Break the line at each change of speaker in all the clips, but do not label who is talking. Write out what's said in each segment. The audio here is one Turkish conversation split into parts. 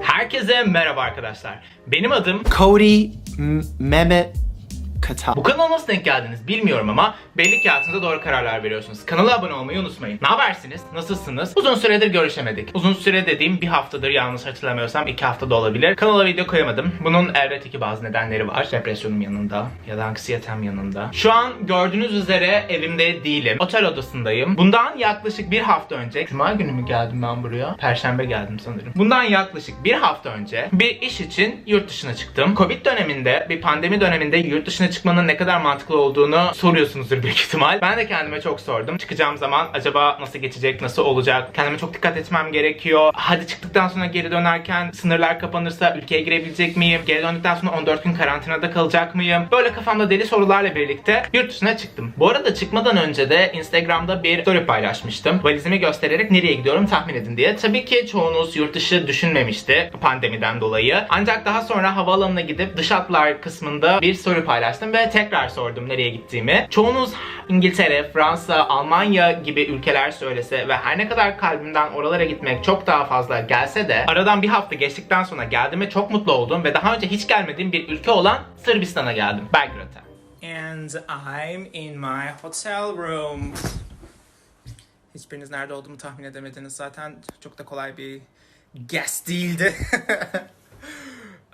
Herkese merhaba arkadaşlar. Benim adım
Cody M- Mehmet Kata.
Bu kanala nasıl denk geldiniz bilmiyorum ama belli ki hayatınızda doğru kararlar veriyorsunuz. Kanala abone olmayı unutmayın. Ne habersiniz? Nasılsınız? Uzun süredir görüşemedik. Uzun süre dediğim bir haftadır yanlış hatırlamıyorsam iki hafta da olabilir. Kanala video koyamadım. Bunun elbette ki bazı nedenleri var. Depresyonum yanında ya da anksiyetem yanında. Şu an gördüğünüz üzere evimde değilim. Otel odasındayım. Bundan yaklaşık bir hafta önce Cuma günü mü geldim ben buraya? Perşembe geldim sanırım. Bundan yaklaşık bir hafta önce bir iş için yurt dışına çıktım. Covid döneminde, bir pandemi döneminde yurt dışına çıkmanın ne kadar mantıklı olduğunu soruyorsunuzdur büyük ihtimal. Ben de kendime çok sordum. Çıkacağım zaman acaba nasıl geçecek, nasıl olacak? Kendime çok dikkat etmem gerekiyor. Hadi çıktıktan sonra geri dönerken sınırlar kapanırsa ülkeye girebilecek miyim? Geri döndükten sonra 14 gün karantinada kalacak mıyım? Böyle kafamda deli sorularla birlikte yurt dışına çıktım. Bu arada çıkmadan önce de Instagram'da bir story paylaşmıştım. Valizimi göstererek nereye gidiyorum tahmin edin diye. Tabii ki çoğunuz yurt dışı düşünmemişti pandemiden dolayı. Ancak daha sonra havaalanına gidip dış hatlar kısmında bir story paylaştım ve tekrar sordum nereye gittiğimi. Çoğunuz İngiltere, Fransa, Almanya gibi ülkeler söylese ve her ne kadar kalbimden oralara gitmek çok daha fazla gelse de aradan bir hafta geçtikten sonra geldiğime çok mutlu oldum ve daha önce hiç gelmediğim bir ülke olan Sırbistan'a geldim. Belgrad'a. And I'm in my hotel room. Hiçbiriniz nerede olduğumu tahmin edemediniz. Zaten çok da kolay bir guess değildi.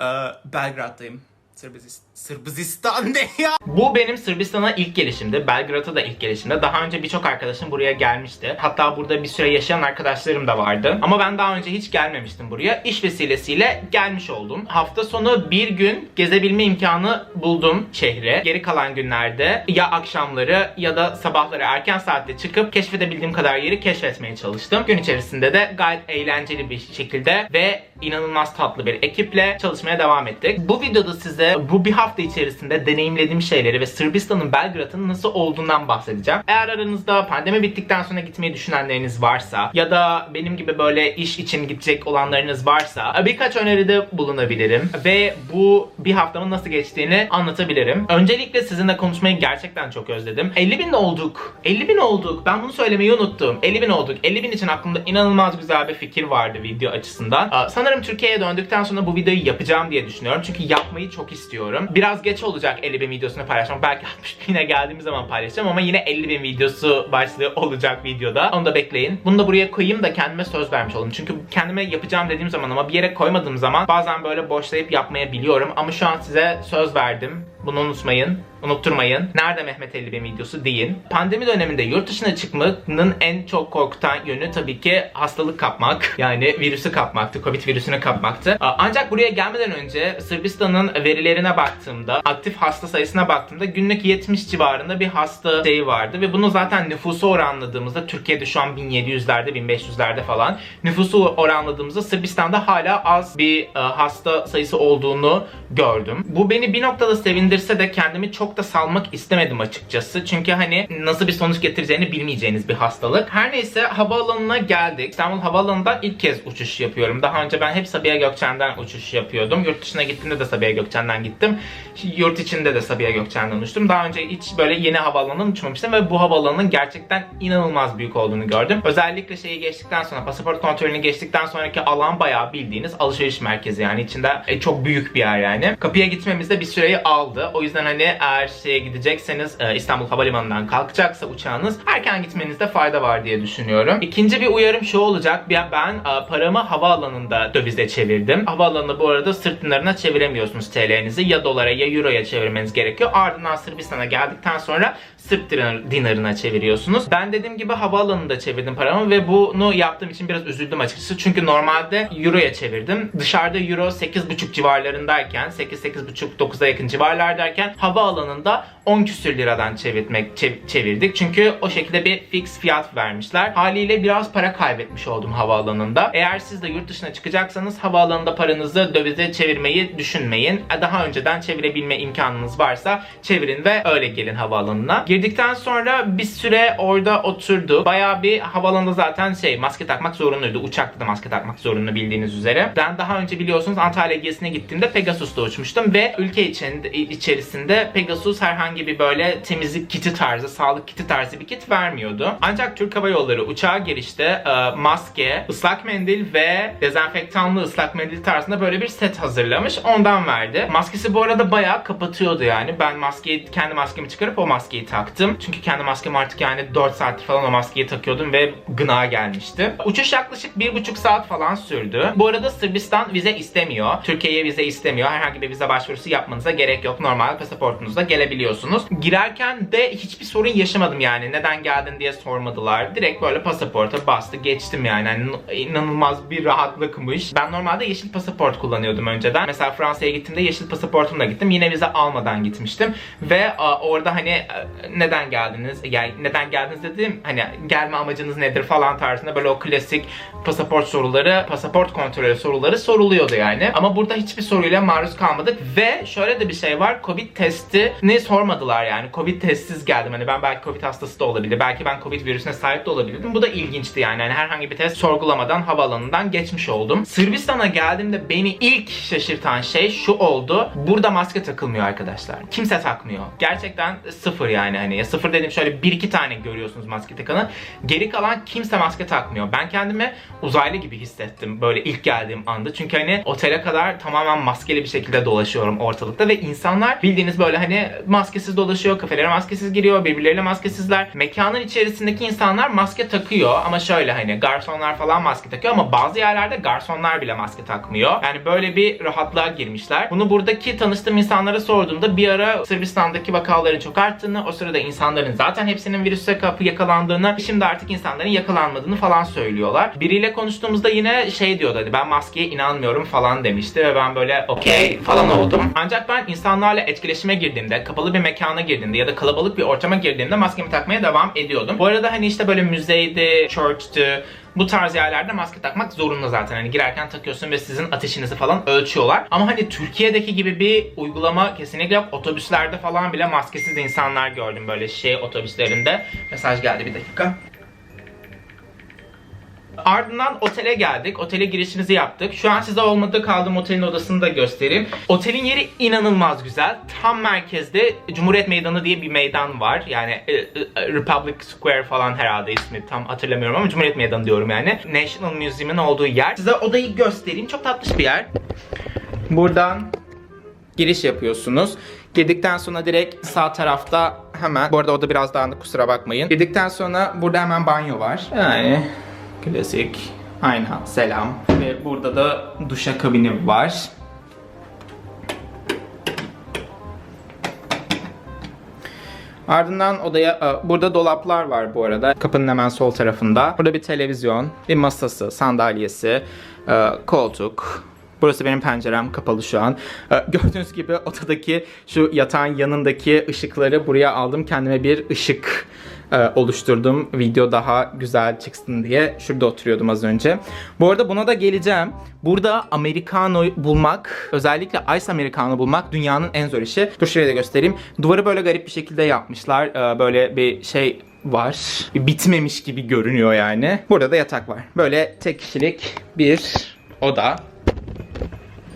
Ee, Belgrad'dayım. Sırbizistan, Sırbizistan ne ya? Bu benim Sırbistan'a ilk gelişimdi. Belgrad'a da ilk gelişimdi. Daha önce birçok arkadaşım buraya gelmişti. Hatta burada bir süre yaşayan arkadaşlarım da vardı. Ama ben daha önce hiç gelmemiştim buraya. İş vesilesiyle gelmiş oldum. Hafta sonu bir gün gezebilme imkanı buldum şehre. Geri kalan günlerde ya akşamları ya da sabahları erken saatte çıkıp keşfedebildiğim kadar yeri keşfetmeye çalıştım. Gün içerisinde de gayet eğlenceli bir şekilde ve inanılmaz tatlı bir ekiple çalışmaya devam ettik. Bu videoda size bu bir hafta içerisinde deneyimlediğim şeyleri ve Sırbistan'ın Belgrad'ın nasıl olduğundan bahsedeceğim. Eğer aranızda pandemi bittikten sonra gitmeyi düşünenleriniz varsa ya da benim gibi böyle iş için gidecek olanlarınız varsa birkaç öneride bulunabilirim ve bu bir haftamın nasıl geçtiğini anlatabilirim. Öncelikle sizinle konuşmayı gerçekten çok özledim. 50 bin olduk. 50 bin olduk. Ben bunu söylemeyi unuttum. 50 bin olduk. 50 bin için aklımda inanılmaz güzel bir fikir vardı video açısından. Aa, Sanırım Türkiye'ye döndükten sonra bu videoyu yapacağım diye düşünüyorum. Çünkü yapmayı çok istiyorum. Biraz geç olacak 50 bin videosunu paylaşmam. Belki 60 bine geldiğimiz zaman paylaşacağım ama yine 50 bin videosu başlığı olacak videoda. Onu da bekleyin. Bunu da buraya koyayım da kendime söz vermiş olayım. Çünkü kendime yapacağım dediğim zaman ama bir yere koymadığım zaman bazen böyle boşlayıp yapmayabiliyorum. Ama şu an size söz verdim. Bunu unutmayın. Unutturmayın. Nerede Mehmet 50 bin videosu deyin. Pandemi döneminde yurt dışına çıkmanın en çok korkutan yönü tabii ki hastalık kapmak. Yani virüsü kapmaktı. Covid virüsünü kapmaktı. Ancak buraya gelmeden önce Sırbistan'ın verilerine baktığımda, aktif hasta sayısına baktığımda günlük 70 civarında bir hasta sayı vardı ve bunu zaten nüfusu oranladığımızda Türkiye'de şu an 1700'lerde 1500'lerde falan nüfusu oranladığımızda Sırbistan'da hala az bir e, hasta sayısı olduğunu gördüm. Bu beni bir noktada sevindirse de kendimi çok da salmak istemedim açıkçası. Çünkü hani nasıl bir sonuç getireceğini bilmeyeceğiniz bir hastalık. Her neyse havaalanına geldik. İstanbul Havaalanı'ndan ilk kez uçuş yapıyorum. Daha önce ben hep Sabiha Gökçen'den uçuş yapıyordum. Yurt dışına gittiğimde de Sabiha Gökçen'den gittim. Yurt içinde de Sabiha Gökçen'den uçtum. Daha önce hiç böyle yeni havaalanından uçmamıştım ve bu havaalanının gerçekten inanılmaz büyük olduğunu gördüm. Özellikle şeyi geçtikten sonra, pasaport kontrolünü geçtikten sonraki alan bayağı bildiğiniz alışveriş merkezi yani içinde e, çok büyük bir yer yani. Kapıya gitmemizde bir süreyi aldı. O yüzden hani şeye gidecekseniz e, İstanbul Havalimanı'ndan kalkacaksa uçağınız erken gitmenizde fayda var diye düşünüyorum. İkinci bir uyarım şu olacak. Ben e, paramı havaalanında dövize çevirdim. Havaalanında bu arada sırt çeviremiyorsunuz TL'nizi. Ya dolara ya euroya çevirmeniz gerekiyor. Ardından Sırbistan'a geldikten sonra Sırp dinar- dinarına çeviriyorsunuz. Ben dediğim gibi havaalanında çevirdim paramı ve bunu yaptığım için biraz üzüldüm açıkçası. Çünkü normalde euroya çevirdim. Dışarıda euro 8,5 civarlarındayken 8-8,5-9'a yakın civarlardayken havaalanında 10 küsür liradan çevirmek çev- çevirdik. Çünkü o şekilde bir fix fiyat vermişler. Haliyle biraz para kaybetmiş oldum havaalanında. Eğer siz de yurt dışına çıkacaksanız havaalanında paranızı dövize çevirmeyi düşünmeyin. Daha önceden çevirebilme imkanınız varsa çevirin ve öyle gelin havaalanına. Geri Girdikten sonra bir süre orada oturdu. Bayağı bir havalanında zaten şey maske takmak zorunluydu. Uçakta da maske takmak zorunlu bildiğiniz üzere. Ben daha önce biliyorsunuz Antalya gezisine gittiğimde Pegasus'ta uçmuştum ve ülke içinde, içerisinde Pegasus herhangi bir böyle temizlik kiti tarzı, sağlık kiti tarzı bir kit vermiyordu. Ancak Türk Hava Yolları uçağa girişte e, maske, ıslak mendil ve dezenfektanlı ıslak mendil tarzında böyle bir set hazırlamış. Ondan verdi. Maskesi bu arada bayağı kapatıyordu yani. Ben maskeyi, kendi maskemi çıkarıp o maskeyi taktım. Çünkü kendi maskemi artık yani 4 saattir falan o maskeyi takıyordum ve gına gelmişti. Uçuş yaklaşık 1,5 saat falan sürdü. Bu arada Sırbistan vize istemiyor. Türkiye'ye vize istemiyor. Herhangi bir vize başvurusu yapmanıza gerek yok. Normal pasaportunuzla gelebiliyorsunuz. Girerken de hiçbir sorun yaşamadım yani. Neden geldin diye sormadılar. Direkt böyle pasaporta bastı geçtim yani. Hani inanılmaz bir rahatlıkmış. Ben normalde yeşil pasaport kullanıyordum önceden. Mesela Fransa'ya gittiğimde yeşil pasaportumla gittim. Yine vize almadan gitmiştim. Ve orada hani e, neden geldiniz? Yani neden geldiniz dedim. Hani gelme amacınız nedir falan tarzında böyle o klasik pasaport soruları, pasaport kontrolü soruları soruluyordu yani. Ama burada hiçbir soruyla maruz kalmadık ve şöyle de bir şey var. Covid testini sormadılar yani. Covid testsiz geldim. Hani ben belki Covid hastası da olabilir. Belki ben Covid virüsüne sahip de olabilirdim. Bu da ilginçti yani. yani herhangi bir test sorgulamadan havaalanından geçmiş oldum. Sırbistan'a geldiğimde beni ilk şaşırtan şey şu oldu. Burada maske takılmıyor arkadaşlar. Kimse takmıyor. Gerçekten sıfır yani hani. Ya sıfır dediğim şöyle bir iki tane görüyorsunuz maske takanı. Geri kalan kimse maske takmıyor. Ben kendimi uzaylı gibi hissettim böyle ilk geldiğim anda. Çünkü hani otele kadar tamamen maskeli bir şekilde dolaşıyorum ortalıkta ve insanlar bildiğiniz böyle hani maskesiz dolaşıyor, kafelere maskesiz giriyor, birbirleriyle maskesizler. Mekanın içerisindeki insanlar maske takıyor ama şöyle hani garsonlar falan maske takıyor ama bazı yerlerde garsonlar bile maske takmıyor. Yani böyle bir rahatlığa girmişler. Bunu buradaki tanıştığım insanlara sorduğumda bir ara Sırbistan'daki vakaların çok arttığını, o sırada insanların zaten hepsinin virüse kapı yakalandığını, şimdi artık insanların yakalanmadığını falan söylüyorlar. Biriyle konuştuğumuzda yine şey diyordu hani ben maskeye inanmıyorum falan demişti ve ben böyle okey falan oldum. Ancak ben insanlarla etkileşime girdiğimde, kapalı bir mekana girdiğimde ya da kalabalık bir ortama girdiğimde maskemi takmaya devam ediyordum. Bu arada hani işte böyle müzeydi, church'tü, bu tarz yerlerde maske takmak zorunda zaten. Hani girerken takıyorsun ve sizin ateşinizi falan ölçüyorlar. Ama hani Türkiye'deki gibi bir uygulama kesinlikle yok. Otobüslerde falan bile maskesiz insanlar gördüm böyle şey otobüslerinde. Mesaj geldi bir dakika. Ardından otele geldik. Otele girişimizi yaptık. Şu an size olmadığı kaldığım otelin odasını da göstereyim. Otelin yeri inanılmaz güzel. Tam merkezde Cumhuriyet Meydanı diye bir meydan var. Yani e, e, Republic Square falan herhalde ismi tam hatırlamıyorum ama Cumhuriyet Meydanı diyorum yani. National Museum'un olduğu yer. Size odayı göstereyim. Çok tatlış bir yer. Buradan giriş yapıyorsunuz. Girdikten sonra direkt sağ tarafta hemen, bu arada oda biraz dağınık kusura bakmayın. Girdikten sonra burada hemen banyo var. Yani klasik ayna selam. Ve burada da duşa kabini var. Ardından odaya, e, burada dolaplar var bu arada. Kapının hemen sol tarafında. Burada bir televizyon, bir masası, sandalyesi, e, koltuk, Burası benim pencerem kapalı şu an. Ee, Gördüğünüz gibi odadaki şu yatağın yanındaki ışıkları buraya aldım. Kendime bir ışık e, oluşturdum. Video daha güzel çıksın diye. Şurada oturuyordum az önce. Bu arada buna da geleceğim. Burada Americano bulmak, özellikle Ice Americano bulmak dünyanın en zor işi. Dur şuraya da göstereyim. Duvarı böyle garip bir şekilde yapmışlar. Ee, Böyle bir şey var. Bitmemiş gibi görünüyor yani. Burada da yatak var. Böyle tek kişilik bir oda.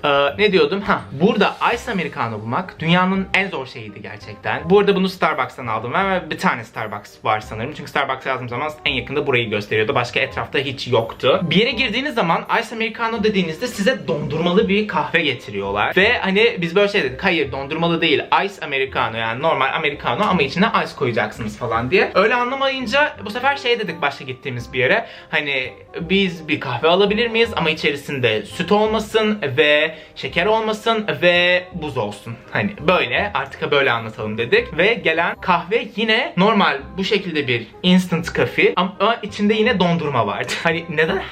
Ee, ne diyordum? Ha, burada Ice Americano bulmak dünyanın en zor şeyiydi gerçekten. Bu arada bunu Starbucks'tan aldım ve bir tane Starbucks var sanırım. Çünkü Starbucks yazdığım zaman en yakında burayı gösteriyordu. Başka etrafta hiç yoktu. Bir yere girdiğiniz zaman Ice Americano dediğinizde size dondurmalı bir kahve getiriyorlar. Ve hani biz böyle şey dedik. Hayır dondurmalı değil. Ice Americano yani normal Americano ama içine ice koyacaksınız falan diye. Öyle anlamayınca bu sefer şey dedik başka gittiğimiz bir yere. Hani biz bir kahve alabilir miyiz ama içerisinde süt olmasın ve şeker olmasın ve buz olsun. Hani böyle artık böyle anlatalım dedik. Ve gelen kahve yine normal bu şekilde bir instant coffee ama içinde yine dondurma vardı. Hani neden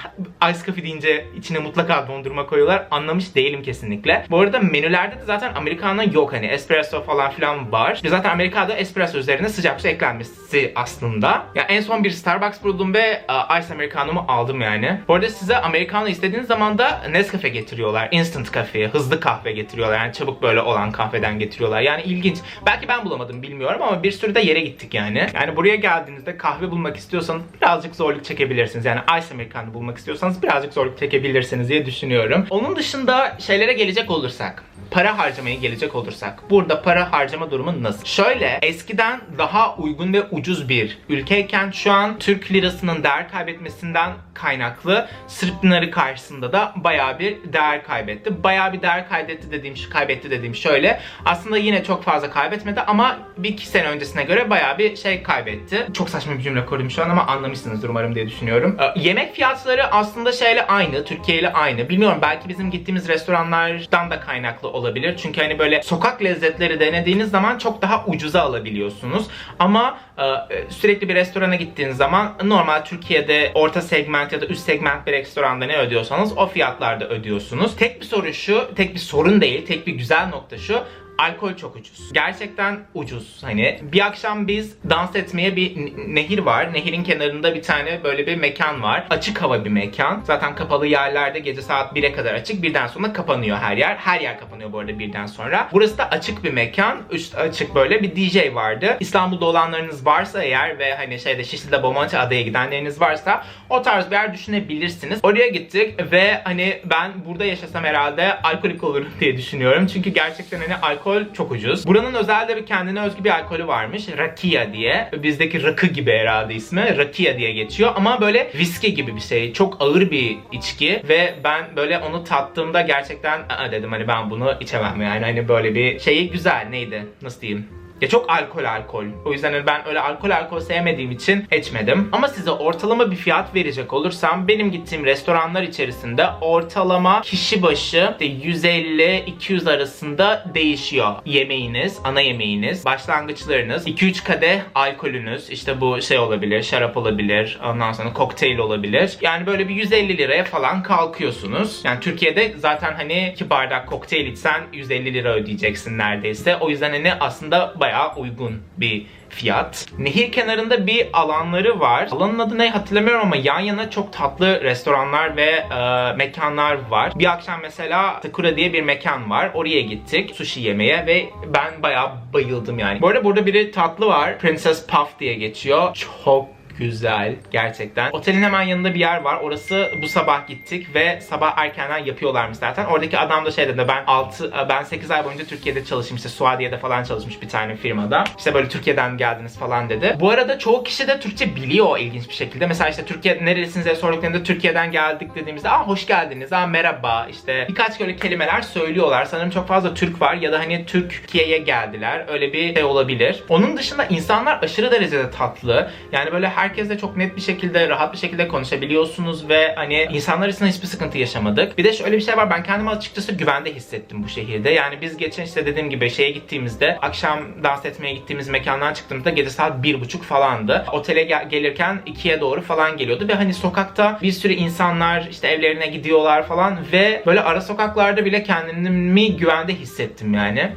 ice coffee deyince içine mutlaka dondurma koyuyorlar anlamış değilim kesinlikle. Bu arada menülerde de zaten Americano yok hani espresso falan filan var. Ve zaten Amerika'da espresso üzerine sıcak su eklenmesi aslında. Ya en son bir Starbucks buldum ve e, ice americano'mu aldım yani. Bu arada size Americano istediğiniz zaman da Nescafe getiriyorlar. Instant instant hızlı kahve getiriyorlar. Yani çabuk böyle olan kahveden getiriyorlar. Yani ilginç. Belki ben bulamadım bilmiyorum ama bir sürü de yere gittik yani. Yani buraya geldiğinizde kahve bulmak istiyorsanız birazcık zorluk çekebilirsiniz. Yani Ice Americano bulmak istiyorsanız birazcık zorluk çekebilirsiniz diye düşünüyorum. Onun dışında şeylere gelecek olursak para harcamaya gelecek olursak burada para harcama durumu nasıl? Şöyle eskiden daha uygun ve ucuz bir ülkeyken şu an Türk lirasının değer kaybetmesinden kaynaklı Sırp dinarı karşısında da bayağı bir değer kaybetti. Bayağı bir değer kaybetti dediğim kaybetti dediğim şöyle. Aslında yine çok fazla kaybetmedi ama bir iki sene öncesine göre bayağı bir şey kaybetti. Çok saçma bir cümle kurdum şu an ama anlamışsınızdır umarım diye düşünüyorum. Ee, yemek fiyatları aslında şeyle aynı, Türkiye ile aynı. Bilmiyorum belki bizim gittiğimiz restoranlardan da kaynaklı olabilir. Çünkü hani böyle sokak lezzetleri denediğiniz zaman çok daha ucuza alabiliyorsunuz. Ama e, sürekli bir restorana gittiğiniz zaman normal Türkiye'de orta segment ya da üst segment bir restoranda ne ödüyorsanız o fiyatlarda ödüyorsunuz. Tek bir sorun şu, tek bir sorun değil, tek bir güzel nokta şu. Alkol çok ucuz. Gerçekten ucuz. Hani bir akşam biz dans etmeye bir nehir var. Nehirin kenarında bir tane böyle bir mekan var. Açık hava bir mekan. Zaten kapalı yerlerde gece saat 1'e kadar açık. Birden sonra kapanıyor her yer. Her yer kapanıyor bu arada birden sonra. Burası da açık bir mekan. Üst açık böyle bir DJ vardı. İstanbul'da olanlarınız varsa eğer ve hani şeyde Şişli'de Bomonti adaya gidenleriniz varsa o tarz bir yer düşünebilirsiniz. Oraya gittik ve hani ben burada yaşasam herhalde alkolik olurum diye düşünüyorum. Çünkü gerçekten hani alkol çok ucuz. Buranın özel de bir kendine özgü bir alkolü varmış. Rakia diye. Bizdeki rakı gibi herhalde ismi. Rakia diye geçiyor. Ama böyle viski gibi bir şey. Çok ağır bir içki ve ben böyle onu tattığımda gerçekten dedim hani ben bunu içemem yani. Hani böyle bir şeyi güzel. Neydi? Nasıl diyeyim? Ya çok alkol alkol. O yüzden hani ben öyle alkol alkol sevmediğim için içmedim. Ama size ortalama bir fiyat verecek olursam benim gittiğim restoranlar içerisinde ortalama kişi başı işte 150-200 arasında değişiyor. Yemeğiniz, ana yemeğiniz, başlangıçlarınız, 2-3 kadeh alkolünüz, işte bu şey olabilir, şarap olabilir, ondan sonra kokteyl olabilir. Yani böyle bir 150 liraya falan kalkıyorsunuz. Yani Türkiye'de zaten hani 2 bardak kokteyl içsen 150 lira ödeyeceksin neredeyse. O yüzden hani aslında bayağı uygun bir fiyat. Nehir kenarında bir alanları var. Alanın adı ne hatırlamıyorum ama yan yana çok tatlı restoranlar ve e, mekanlar var. Bir akşam mesela Sakura diye bir mekan var. Oraya gittik sushi yemeye ve ben bayağı bayıldım yani. Bu arada burada biri tatlı var. Princess Puff diye geçiyor. Çok güzel gerçekten. Otelin hemen yanında bir yer var. Orası bu sabah gittik ve sabah erkenden yapıyorlarmış zaten. Oradaki adam da şey dedi ben 6 ben 8 ay boyunca Türkiye'de çalıştım işte Suadiye'de falan çalışmış bir tane firmada. İşte böyle Türkiye'den geldiniz falan dedi. Bu arada çoğu kişi de Türkçe biliyor ilginç bir şekilde. Mesela işte Türkiye nerelisiniz diye sorduklarında Türkiye'den geldik dediğimizde aa hoş geldiniz, aa merhaba işte birkaç böyle kelimeler söylüyorlar. Sanırım çok fazla Türk var ya da hani Türkiye'ye geldiler. Öyle bir şey olabilir. Onun dışında insanlar aşırı derecede tatlı. Yani böyle herkesle çok net bir şekilde, rahat bir şekilde konuşabiliyorsunuz ve hani insanlar arasında hiçbir sıkıntı yaşamadık. Bir de şöyle bir şey var. Ben kendimi açıkçası güvende hissettim bu şehirde. Yani biz geçen işte dediğim gibi şeye gittiğimizde akşam dans etmeye gittiğimiz mekandan çıktığımızda gece saat bir buçuk falandı. Otele gel- gelirken ikiye doğru falan geliyordu ve hani sokakta bir sürü insanlar işte evlerine gidiyorlar falan ve böyle ara sokaklarda bile kendimi güvende hissettim yani.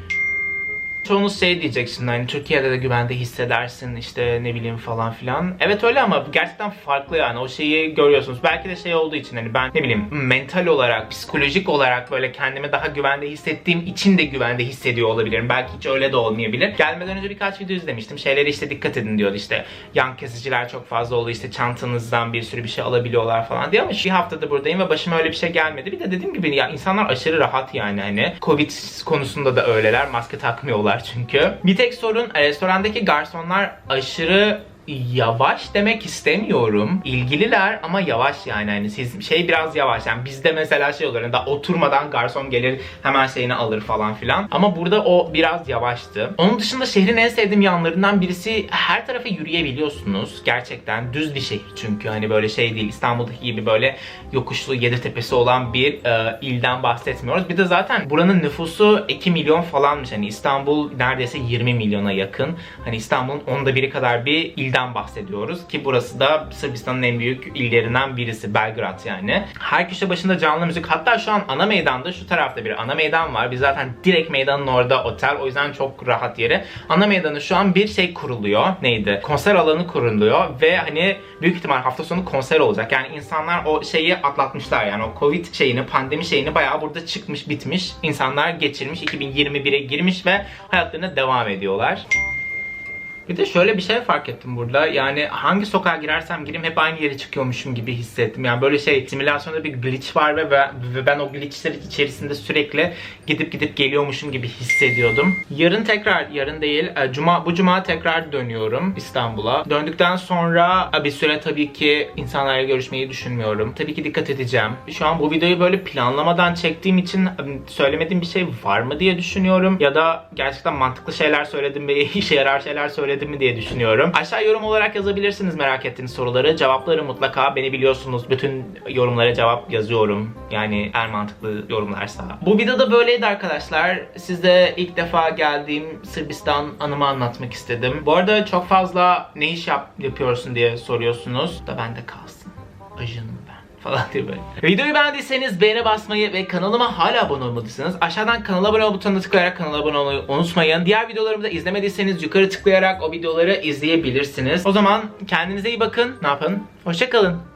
Çoğunuz şey diyecek şimdi hani Türkiye'de de güvende hissedersin işte ne bileyim falan filan. Evet öyle ama gerçekten farklı yani o şeyi görüyorsunuz. Belki de şey olduğu için hani ben ne bileyim mental olarak, psikolojik olarak böyle kendimi daha güvende hissettiğim için de güvende hissediyor olabilirim. Belki hiç öyle de olmayabilir. Gelmeden önce birkaç video izlemiştim. Şeylere işte dikkat edin diyordu işte yan kesiciler çok fazla oldu işte çantanızdan bir sürü bir şey alabiliyorlar falan diye ama şu haftada buradayım ve başıma öyle bir şey gelmedi. Bir de dediğim gibi ya insanlar aşırı rahat yani hani Covid konusunda da öyleler. Maske takmıyorlar çünkü. Bir tek sorun restorandaki garsonlar aşırı yavaş demek istemiyorum. İlgililer ama yavaş yani hani siz şey biraz yavaş yani bizde mesela şey olur hani daha oturmadan garson gelir hemen şeyini alır falan filan. Ama burada o biraz yavaştı. Onun dışında şehrin en sevdiğim yanlarından birisi her tarafa yürüyebiliyorsunuz. Gerçekten düz bir şehir çünkü hani böyle şey değil İstanbul'daki gibi böyle yokuşlu yedi tepesi olan bir e, ilden bahsetmiyoruz. Bir de zaten buranın nüfusu 2 milyon falanmış. Hani İstanbul neredeyse 20 milyona yakın. Hani İstanbul'un onda biri kadar bir il ilden bahsediyoruz ki burası da Sırbistan'ın en büyük illerinden birisi Belgrad yani. Her köşe başında canlı müzik hatta şu an ana meydanda şu tarafta bir ana meydan var. Biz zaten direkt meydanın orada otel o yüzden çok rahat yeri. Ana meydanı şu an bir şey kuruluyor. Neydi? Konser alanı kuruluyor ve hani büyük ihtimal hafta sonu konser olacak. Yani insanlar o şeyi atlatmışlar yani o Covid şeyini, pandemi şeyini bayağı burada çıkmış, bitmiş. İnsanlar geçirmiş, 2021'e girmiş ve hayatlarına devam ediyorlar. Bir de şöyle bir şey fark ettim burada. Yani hangi sokağa girersem gireyim hep aynı yere çıkıyormuşum gibi hissettim. Yani böyle şey simülasyonda bir glitch var ve, ve ben o glitchler içerisinde sürekli gidip gidip geliyormuşum gibi hissediyordum. Yarın tekrar, yarın değil, e, cuma bu cuma tekrar dönüyorum İstanbul'a. Döndükten sonra e, bir süre tabii ki insanlarla görüşmeyi düşünmüyorum. Tabii ki dikkat edeceğim. Şu an bu videoyu böyle planlamadan çektiğim için e, söylemediğim bir şey var mı diye düşünüyorum. Ya da gerçekten mantıklı şeyler söyledim ve işe yarar şeyler söyledim mi diye düşünüyorum. Aşağı yorum olarak yazabilirsiniz merak ettiğiniz soruları. Cevapları mutlaka beni biliyorsunuz. Bütün yorumlara cevap yazıyorum. Yani en mantıklı yorumlarsa. Bu videoda böyleydi arkadaşlar. Size ilk defa geldiğim Sırbistan anımı anlatmak istedim. Bu arada çok fazla ne iş yap yapıyorsun diye soruyorsunuz. Da bende kalsın. Ben falan diye böyle. Videoyu beğendiyseniz beğene basmayı ve kanalıma hala abone olmadıysanız aşağıdan kanala abone ol butonuna tıklayarak kanala abone olmayı unutmayın. Diğer videolarımı da izlemediyseniz yukarı tıklayarak o videoları izleyebilirsiniz. O zaman kendinize iyi bakın. Ne yapın? Hoşçakalın.